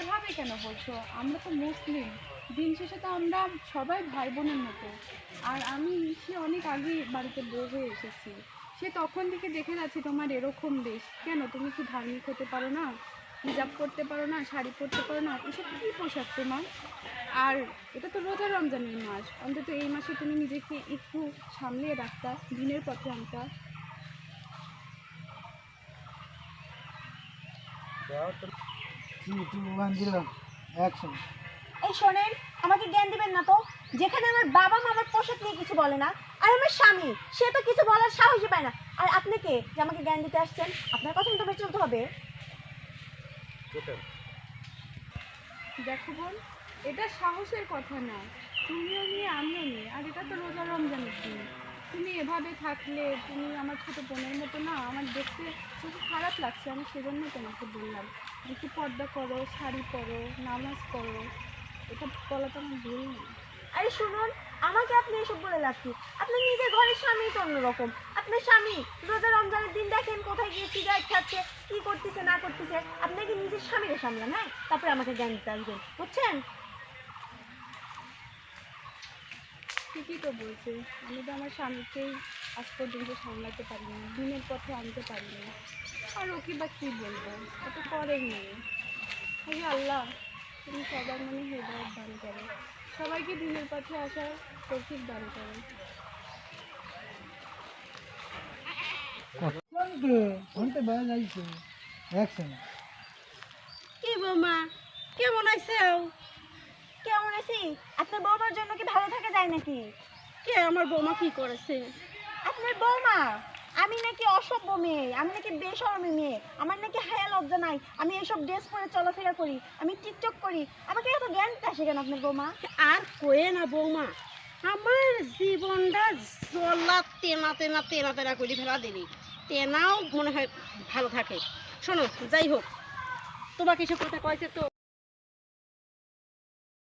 এভাবে কেন বলছো? আমরা তো মুসলিম। দিন শেষে তো আমরা সবাই ভাই বোনের মতো। আর আমি সে অনেক আগে বাড়িতে বউ হয়ে এসেছি। সে তখন থেকে দেখে যাচ্ছে তোমার এরকম বেশ কেন? তুমি কি ধার্মিক হতে পারো না? হিজাব করতে পারো না? শাড়ি পরতে পারো না? এসব কী পোশাক তোমার? আর এটা তো রোজা রমজানের মাস। অন্তত এই মাসে তুমি নিজেকে একটু সামলিয়ে রাখতা, দিনের পথে আনতা। Two two one zero action এই শোনেন আমাকে জ্ঞান দিবেন না তো? যেখানে আমার বাবা মা আমার পোশাক নিয়ে কিছু বলে না আর আমার স্বামী সে তো কিছু বলার সাহসই পায় না। আর আপনি কে যে আমাকে জ্ঞান দিতে আসছেন? আপনার কথা মতো চলতে হবে। দেখো বোন এটা সাহসের কথা না। তুমিও নিয়ে আমিও নিয়ে আর এটা তো রোজা রমজানের দিন। তুমি এভাবে থাকলে, তুমি আমার ছোট বোনের মতো না, আমার দেখতে খুব খারাপ লাগছে, আমি সেজন্য তোমাকে বললাম। একটু পর্দা করো, শাড়ি পরো, নামাজ পড়ো, এটা বলা তো আমার ভুল না। আরে শুনুন, আমাকে আপনি এসব বলে লাভ আপনি নিজের ঘরের স্বামী তো অন্যরকম। আপনার স্বামী রোজা রমজানের দিন দেখেন কোথায় গিয়ে সিগারেট খাচ্ছে, কি করতেছে, না করতেছে। আপনাকে নিজের স্বামীকে সামলান হ্যাঁ তারপরে আমাকে জ্ঞান দিতে আসবেন বুঝছেন? ঠিকই তো বলছে? আমি তো আমার স্বামীকেই আজ পর্যন্ত সামলাতে পারিনি দিনের পথে আনতে পারিনি আর ওকে বা কী বলব? ও তো করেন হে আল্লাহ তুমি সবার মনে হেদায়ত দান করো। সবাইকে দিনের পথে আসার তৌফিক দান করো। যাইছে। কি বৌমা কেমন আছি? আপনার বৌমার জন্য কি ভালো থাকা যায় নাকি? কে আমার বৌমা কি করেছে? আপনার বৌমা? আমি নাকি অসভ্য মেয়ে আমি নাকি বেসরমি মেয়ে আমার নাকি হায়া লজ্জা নাই আমি এসব ড্রেস পরে চলাফেরা করি আমি টিকটক করি। আমাকে এত জ্ঞান আসে কেন আপনার বৌমা? আর কয়ে না বৌমা আমার জীবনটা জল্লা তেনা তেনা তেনা তেনা করে ফেলা দিলি তেনাও মনে হয় ভালো থাকে। শোনো যাই হোক তোমাকে এসব কথা কয়েছে তো।